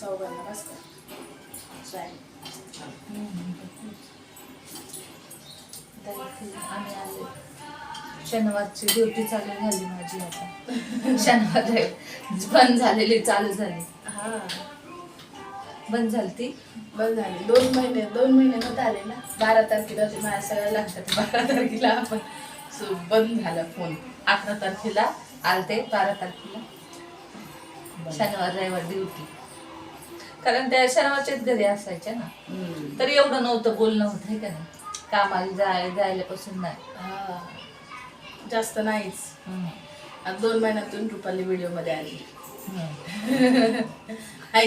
चौघांना आम्ही आले शनिवारची ड्युटी चालू झाली माझी आता. शनिवार बंद झालेली चालू झाली. हा. बंद झाली ती? बंद झाली. दोन महिने दोन महिने नव्हते आले ना. बारा तारखेला होते माझ्या सगळ्या लक्षात बारा तारखेला आपण बंद झाला फोन. अकरा तारखेला आलते बारा तारखेला. शनिवार रविवार ड्युटी कारण त्या शनिवारच्याच घरी असायच्या ना. तरी एवढं नव्हतं बोलणं होत का नाही? कामाला जाय जायल्यापासून नाही. जास्त नाहीच. दोन महिन्यातून रुपाली व्हिडिओमध्ये आली.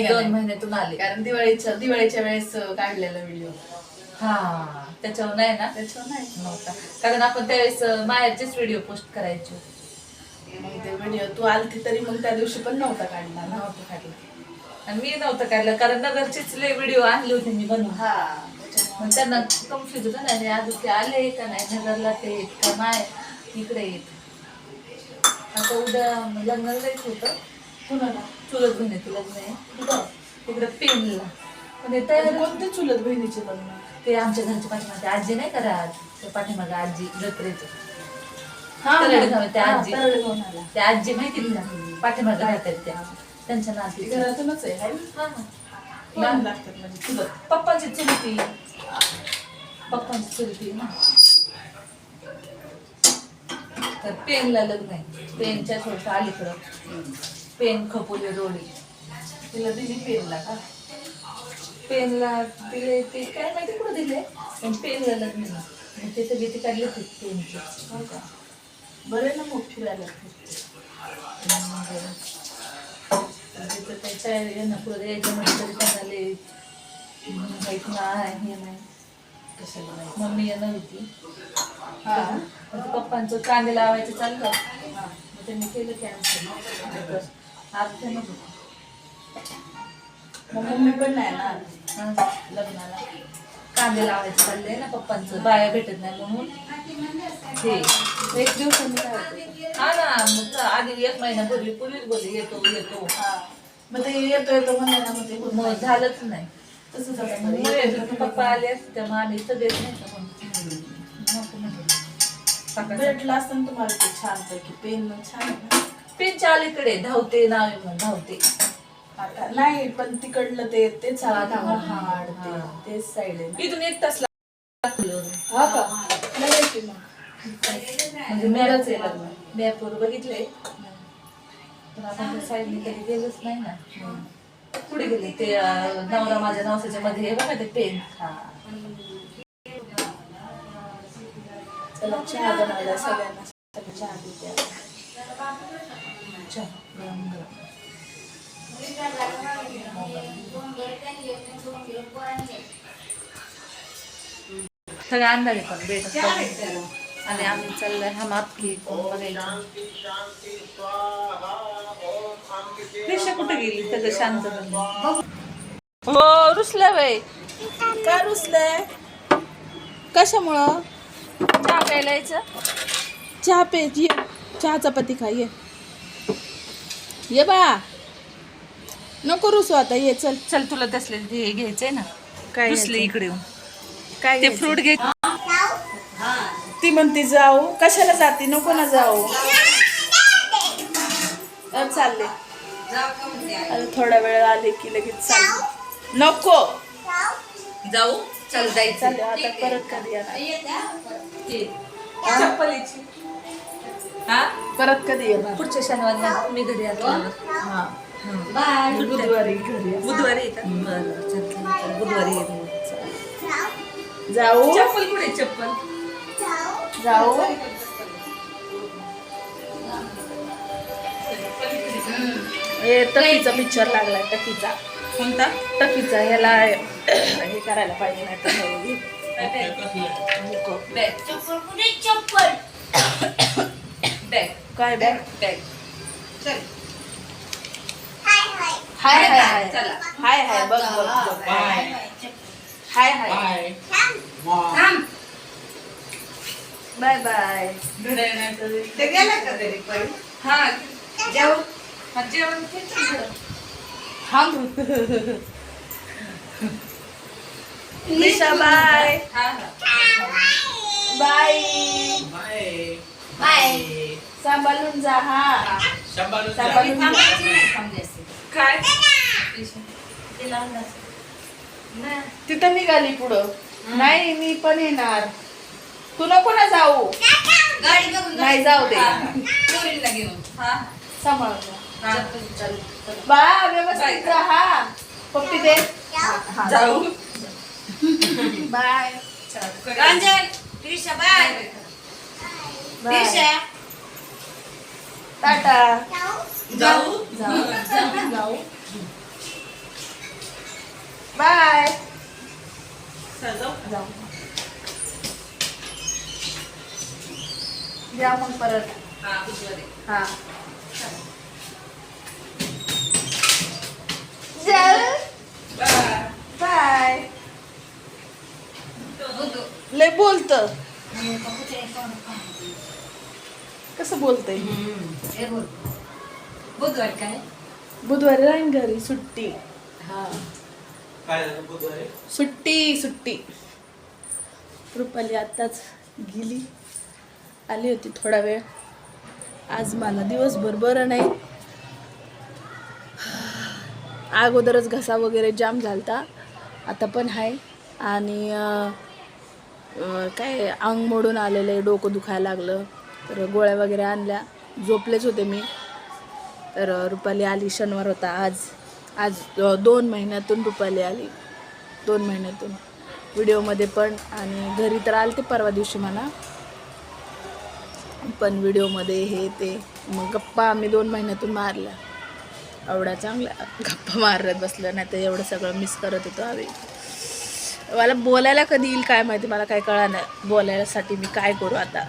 दोन? महिन्यातून आले. कारण दिवाळीच्या दिवाळीच्या वेळेस काढलेला व्हिडिओ हा. त्याच्यावर नाही ना? त्याच्यावर नाही. नव्हता. कारण आपण त्यावेळेस माहेरचेच व्हिडिओ पोस्ट करायचे. व्हिडिओ तू आलती तरी मग त्या दिवशी पण नव्हता काढला नव्हतं काढलं आणि मी नव्हतं काढलं कारण नगरचेच लय व्हिडिओ आणले होते मी बनवून. हा. मग त्यांना कन्फ्युज होतं ना आणि अजून ते आले का नाही नगरला ते येत का माय इकडे येत. आता उद्या लग्नाला जायचं होतं. कुणाला? चुलत बहिणीचं लग्न आहे कुठं? तिकडे पेनला पण हे तयार कोणते चुलत बहिणीचे लग्न? ते आमच्या घरच्या पाठीमागे आजी नाही करा त्या पाठीमागे आजी जत्रेचं. तरडगाव त्या हा, आजी. त्या आजी माहिती का? पाठीमागे राहतात त्या. त्यांच्या नाती घरातूनच आहे हाय? हा हा. लहान लागतात म्हणजे चुलत पप्पांची चुलती. पप्पांची चुलती ना. तर पेनला लग्न आहे. पेनच्या थोडस अलीकडं. पेन खपोली रोडी तिला दिली पेनला का? पेनला दिले ते काय माहिती कुठं दिले? पण पेनला लग्न आहे. मग तिथे भीती काढली होती पेनची. हो का? बरं ना मग फिरायला तिथं त्याच्या यांना नको यायचं म्हटलं तरी त्यांना माहीत नाही हे नाही कशाला मम्मी येणार होती हा मग पप्पांचं कांदे लावायचं चाललं हा. मग त्यांनी केलं कॅन्सल अर्ध्यानच नको मग मम्मी पण नाही ना लग्नाला कांदे लावायचं चाललंय ना पप्पांचं बाया भेटत नाही म्हणून. हे एक होतं? हा ना मग आधी एक महिन्यापूर्वी पूर्वीच बोलले येतो येतो. हा मग ते येतो येतो म्हणले ना मग ते होत मग नाही. झालंच नाही. तसंच येत होते, येतो पप्पा आले असते त्यामुळे आम्ही सगळेच नाही का म्हणून नको म्हटलं. सकाळचं. भेटला असतं ना तुम्हाला ते छान पैकी पेन छान आहे ना? पेनच्या अलीकडे धावते नावे म्हणून धावते. आता नाही पण तिकडलं ते तेच हाड. ते तेच साईड आहे ना. इथून एक तास हा का? नाही मग. म्हणजे मॅरच आहे लग्न. मॅपवर बघितले. पण आपण त्या साईडने कधी गेलोच नाही ना. पुढे गेले? ते अं, नवरा माझ्या नवसाच्या मध्ये हे बघा ते पेन हा. चला चहा बनवायला सगळ्यांना. सगळं चहा देते आता. चहा. गरम गरम. सगळं अंदाजे पण भेट आणि आम्ही चाललोय हम आपकी कृष्ण कुठे गेली? सगळं शांत हो रुसला बाई. का रुसलंय? कशामुळं? चहा प्यायला यायचं. चहा पे ये. चहा चपाती खा ये. ये बा नको रुसू आता ये चल. चल तुला तसले हे घ्यायचंय ना. काय रुसले? इकडे येऊन. काय ते घ्यायचं? फ्रूट घे. ती म्हणते जाऊ. कशाला जाते? नको ना जाऊ. अ, चालले. अरे थोडा वेळ आले की लगेच चालले नको. जाऊ. चल जायचं. चालले आता परत कधी येणार? हा? परत कधी येणार? पुढच्या शनिवारी मी घरी आलो हा. बाय. बुधवारी घरी. बुधवारी येतात बरं चल, चल, चल, बुधवारी येते जाऊ. चप्पल कुठे चप्पल. जाऊ. हे टकीचा पिक्चर लागलाय टकीचा. कोणता? टकीचा ह्याला हे करायला पाहिजे नाही काय बॅग? बॅग. चल. हाय हाय हाय चला. हाय हाय बघ बघ बघ हाय हाय हाय बाय बाय ते गेला का तरी पण हा जाऊ हा, जेवण किती झालं? थांब निशा बाय हा, हा. बाय बाय बाय सांभाळून जा हा सांभाळून जा. सांभाळून जा. थांबली असते. काय. तिथं निघाली पुढं. नाही मी पण येणार. तू नको ना जाऊ. गाडी बघून नाही जाऊ दे. पोरींना घेऊन. हा. चल. बा व्यवस्थित जा हा पप्पी दे. जाऊ. Bye. Ranjan bye. Bye. Tata. जाऊ? जाऊ. बाय. जाऊ. या मग परत. हा हा. जाऊ बाय. लय बोलत. कसं बोलतय? हे बोल. बुधवारी काय? बुधवारी राहीन घरी सुट्टी. हा. काय झालं बुधवारी? सुट्टी सुट्टी. रुपाली आत्ताच गेली. आली होती थोडा वेळ. आज मला दिवसभर बरं नाही. अगोदरच घसा वगैरे जाम झालता. आता पण आहे आणि काय अंग मोडून आलेलं आहे डोकं दुखायला लागलं. तर गोळ्या वगैरे आणल्या. झोपलेच होते मी. तर रुपाली आली शनिवार होता आज. आज दोन महिन्यातून रुपाली आली. दोन महिन्यातून. व्हिडिओमध्ये पण. आणि घरी तर आले ते परवा दिवशी मला पण व्हिडिओमध्ये हे ते मग गप्पा आम्ही दोन महिन्यातून मारल्या. एवढ्या चांगल्या गप्पा मारत बसलं नाही तर एवढं सगळं मिस करत होतो आम्ही. मला बोलायला कधी येईल काय माहिती? मला काय कळा नाही. बोलायसाठी मी काय करू आता?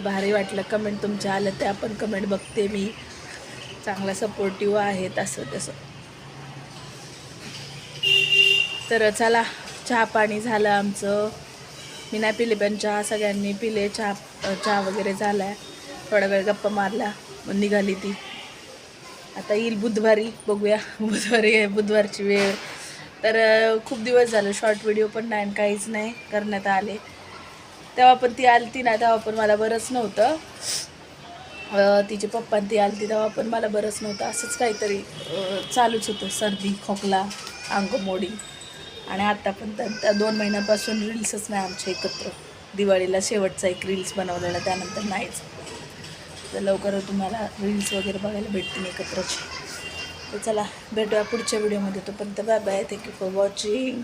भारी वाटलं कमेंट तुमच्या आलं त्या पण कमेंट बघते मी. चांगला सपोर्टिव्ह आहेत असं तसं. तर चला चहा पाणी झालं आमचं. मी नाही पिले पण चहा सगळ्यांनी पिले चहा चहा वगैरे झाला आहे थोडा वेळ गप्पा मारला निघाली ती. आता येईल बुधवारी बघूया. बुधवारी आहे बुधवारची वेळ. तर खूप दिवस झालं शॉर्ट व्हिडिओ पण नाही आणि काहीच नाही करण्यात आले. तेव्हा पण ती आलती ना तेव्हा पण मला बरंच नव्हतं. तिचे पप्पा ती आलती तेव्हा पण मला बरंच नव्हतं. असंच काहीतरी चालूच होतं सर्दी खोकला अंग मोडी आणि आता पण त्या दोन महिन्यापासून रील्सच नाही आमच्या एकत्र. दिवाळीला शेवटचा एक रील्स बनवलेला त्यानंतर नाहीच. तर लवकर तुम्हाला रील्स वगैरे बघायला भेटतील एकत्रच. तर चला भेटूया पुढच्या व्हिडिओमध्ये तोपर्यंत bye bye thank you for watching